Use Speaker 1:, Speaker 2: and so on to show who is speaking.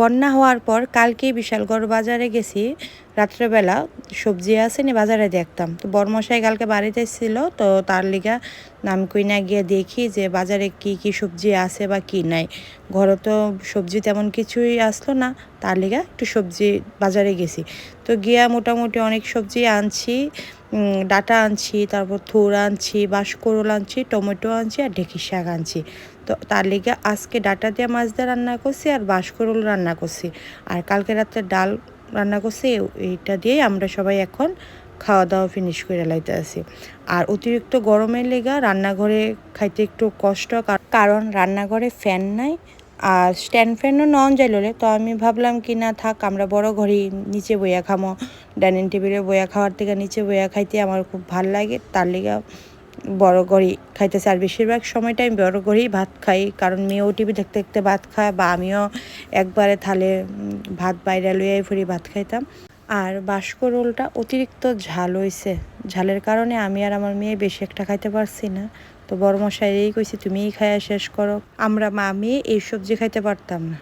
Speaker 1: বন্যা হওয়ার পর কালকে বিশালগড় বাজারে গেছি। রাত্রেবেলা সবজি আছে নি, বাজারে দেখতাম। তো বরমশাই কালকে বাড়িতে ছিল, তো তার লিগা নাম কই না গিয়ে দেখি যে বাজারে কি কি সবজি আছে বা কি নাই। ঘরে তো সবজি তেমন কিছুই আসলো না, তার লিগা একটু সবজি বাজারে গেছি। তো গিয়া মোটামুটি অনেক সবজি আনছি ডাটা আনছি, তারপর থুর আনছি, বাঁশকরল আনছি, টমেটো আনছি আর ঢেঁকি শাক আনছি। তো তার লিগে আজকে ডাটা দিয়ে মাছ দিয়ে রান্না করছি আর বাঁশকরল রান্না করছি। আর কালকে রাত্রে ডাল রান্না করছি এইটা দিয়েই আমরা সবাই এখন খাওয়া দাওয়া ফিনিশ করে লাইতে আছি। আর অতিরিক্ত গরমের লেগা রান্নাঘরে খাইতে একটু কষ্ট কারণ রান্নাঘরে ফ্যান নাই আর স্ট্যান্ড ফ্যানও নন যাইলে তো আমি ভাবলাম কি, না, থাক, আমরা বড় ঘরেই নিচে বইয়া খামো। ডাইনিং টেবিলে বইয়া খাওয়ার থেকে নিচে বইয়া খাইতে আমার খুব ভালো লাগে, তার লিগা বড় ঘরেই খাইতেছে। আর বেশিরভাগ সময়টা আমি বড় ঘরেই ভাত খাই। কারণ মেয়েও টিভি দেখতে দেখতে ভাত খায় বা আমিও একবারে থালে ভাত বাইরে লইয়াই ফুরি ভাত খাইতাম। আর বাস্ক রোলটা অতিরিক্ত ঝাল হইছে। ঝালের কারণে আমি আর আমার মেয়ে বেশি একটা খাইতে পারছি না। তো বড় মশাই এই কইছি, তুমিই খাইয়া শেষ করো। আমরা মা মেয়ে এই সবজি খাইতে পারতাম না।